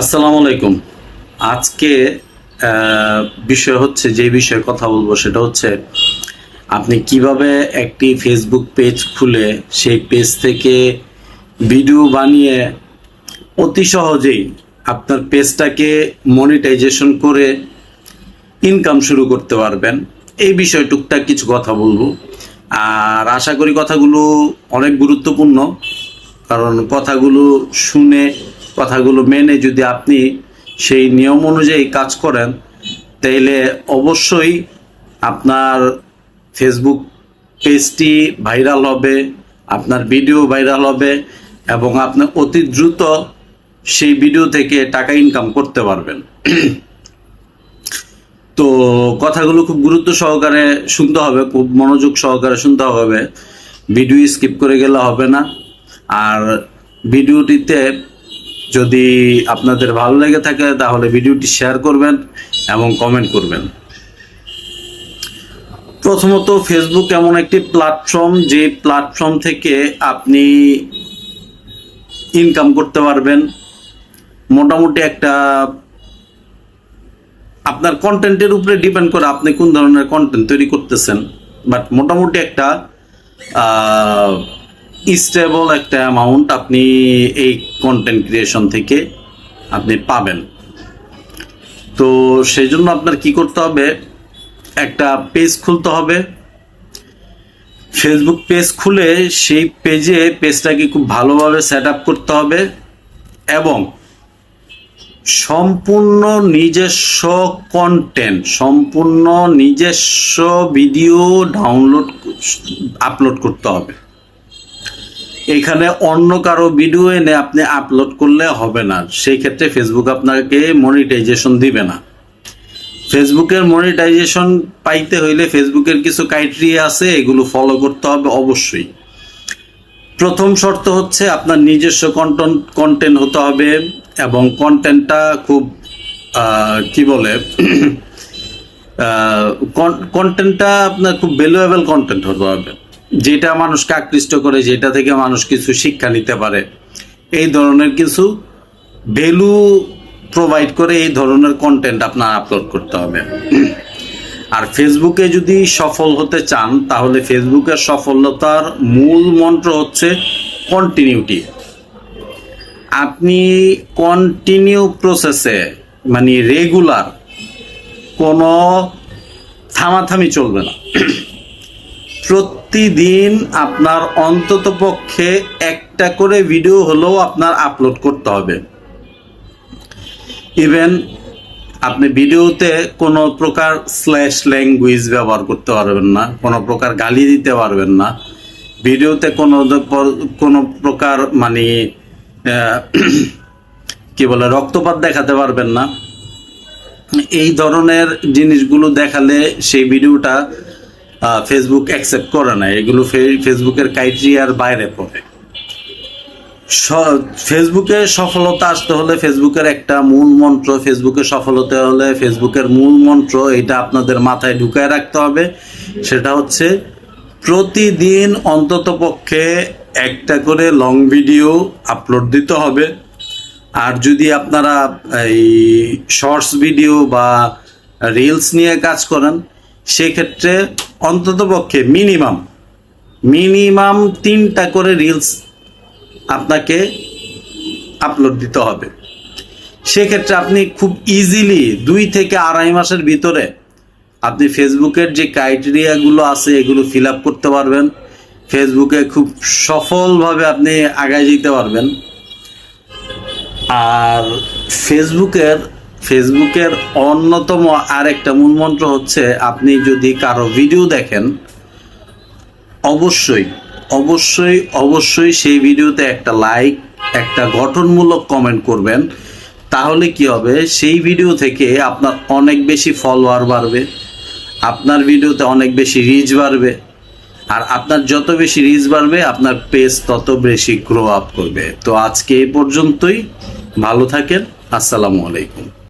আসসালামু আলাইকুম। আজকে বিষয় হচ্ছে, যে বিষয়ে কথা বলব সেটা হচ্ছে, আপনি কীভাবে একটি ফেসবুক পেজ খুলে সেই পেজ থেকে ভিডিও বানিয়ে অতি সহজেই আপনার পেজটাকে মনিটাইজেশন করে ইনকাম শুরু করতে পারবেন। এই বিষয়ে টুকটাক কিছু কথা বলব। আর আশা করি কথাগুলো অনেক গুরুত্বপূর্ণ, কারণ কথাগুলো শুনে কথাগুলো মেনে যদি আপনি সেই নিয়ম অনুযায়ী কাজ করেন, তাইলে অবশ্যই আপনার ফেসবুক পেজটি ভাইরাল হবে, আপনার ভিডিও ভাইরাল হবে এবং আপনি অতি দ্রুত সেই ভিডিও থেকে টাকা ইনকাম করতে পারবেন। তো কথাগুলো খুব গুরুত্ব সহকারে শুনতে হবে, খুব মনোযোগ সহকারে শুনতে হবে, ভিডিও স্কিপ করে গেলে হবে না। আর ভিডিওটিতে যদি আপনাদের ভালো লেগে থাকে, তাহলে ভিডিওটি শেয়ার করবেন এবং কমেন্ট করবেন। প্রথমত ফেসবুক এমন একটি প্ল্যাটফর্ম যে প্ল্যাটফর্ম থেকে আপনি ইনকাম করতে পারবেন। মোটামুটি একটা, আপনার কন্টেন্টের উপরে ডিপেন্ড করে আপনি কোন ধরনের কন্টেন্ট তৈরি করতেছেন। বাট মোটামুটি একটা স্টেবল একটা অ্যামাউন্ট আপনি এই কন্টেন্ট ক্রিয়েশন থেকে আপনি পাবেন। তো সেই জন্য আপনার কি করতে হবে? একটা পেজ খুলতে হবে। ফেসবুক পেজ খুলে সেই পেজে পেজটাকে খুব ভালোভাবে সেট আপ করতে হবে এবং সম্পূর্ণ নিজস্ব কন্টেন্ট সম্পূর্ণ নিজস্ব ভিডিও ডাউনলোড আপলোড করতে হবে। এখানে অন্য কারও ভিডিও এনে আপনি আপলোড করলে হবে না। সেই ক্ষেত্রে ফেসবুক আপনাকে মনিটাইজেশন দিবে না। ফেসবুকের মনিটাইজেশন পাইতে হইলে ফেসবুকের কিছু ক্রাইটেরিয়া আছে, এগুলো ফলো করতে হবে অবশ্যই। প্রথম শর্ত হচ্ছে আপনার নিজস্ব কন্টেন্ট কন্টেন্ট হতে হবে এবং কন্টেন্টটা খুব কি বলে কন্টেন্টটা আপনার খুব ভ্যালুয়েবল কন্টেন্ট হতে হবে। যেটা মানুষকে আকৃষ্ট করে, যেটা থেকে মানুষ কিছু শিক্ষা নিতে পারে। এই ধরনের কিছু ভ্যালু প্রোভাইড করে এই ধরনের কন্টেন্ট আপনার আপলোড করতে হবে। আর ফেসবুকে যদি সফল হতে চান, তাহলে ফেসবুকের সফলতার মূল মন্ত্র হচ্ছে কন্টিনিউটি আপনি কন্টিনিউ প্রসেসে মানে রেগুলার কোনো থামাথামি চলবে না। প্রতিদিন আপনার অন্তত পক্ষে একটা করে ভিডিও হলেও আপনার আপলোড করতে হবে। ইভেন আপনি ভিডিওতে কোনো প্রকার স্ল্যাশ ল্যাঙ্গুয়েজ ব্যবহার করতে পারবেন না, কোনো প্রকার গালি দিতে পারবেন না। ভিডিওতে কোনো কোনো প্রকার মানে কি বলে, রক্তপাত দেখাতে পারবেন না। এই ধরনের জিনিসগুলো দেখালে সেই ভিডিওটা ফেসবুক অ্যাকসেপ্ট করে না এগুলো ফেসবুকের ক্রাইটেরিয়ার বাইরে পড়ে। ফেসবুকে সফলতা আসতে হলে ফেসবুকের একটা মূল মন্ত্র ফেসবুকে সফলতা হলে ফেসবুকের মূল মন্ত্র এটা আপনাদের মাথায় ঢুকায় রাখতে হবে। সেটা হচ্ছে প্রতিদিন অন্তত পক্ষে একটা করে লং ভিডিও আপলোড দিতে হবে। আর যদি আপনারা এই শর্টস ভিডিও বা রিলস নিয়ে কাজ করেন সেক্ষেত্রে অন্তত পক্ষে মিনিমাম মিনিমাম তিনটা করে রিলস আপনাকে আপলোড দিতে হবে। সেক্ষেত্রে আপনি খুব ইজিলি দুই থেকে আড়াই মাসের ভিতরে আপনি ফেসবুকের যে ক্রাইটেরিয়াগুলো আছে, এগুলো ফিল আপ করতে পারবেন। ফেসবুকে খুব সফলভাবে আপনি আগায় যেতে পারবেন। আর ফেসবুকের ফেসবুকের অন্যতম আরেকটা মূলমন্ত্র হচ্ছে, আপনি যদি কারও ভিডিও দেখেন, অবশ্যই অবশ্যই অবশ্যই সেই ভিডিওতে একটা লাইক, একটা গঠনমূলক কমেন্ট করবেন। তাহলে কি হবে? সেই ভিডিও থেকে আপনার অনেক বেশি ফলোয়ার বাড়বে, আপনার ভিডিওতে অনেক বেশি রিচ বাড়বে, আর আপনার যত বেশি রিচ বাড়বে, আপনার পেজ তত বেশি গ্রো আপ করবে। তো আজকে এই পর্যন্তই, ভালো থাকেন, আসসালামু আলাইকুম।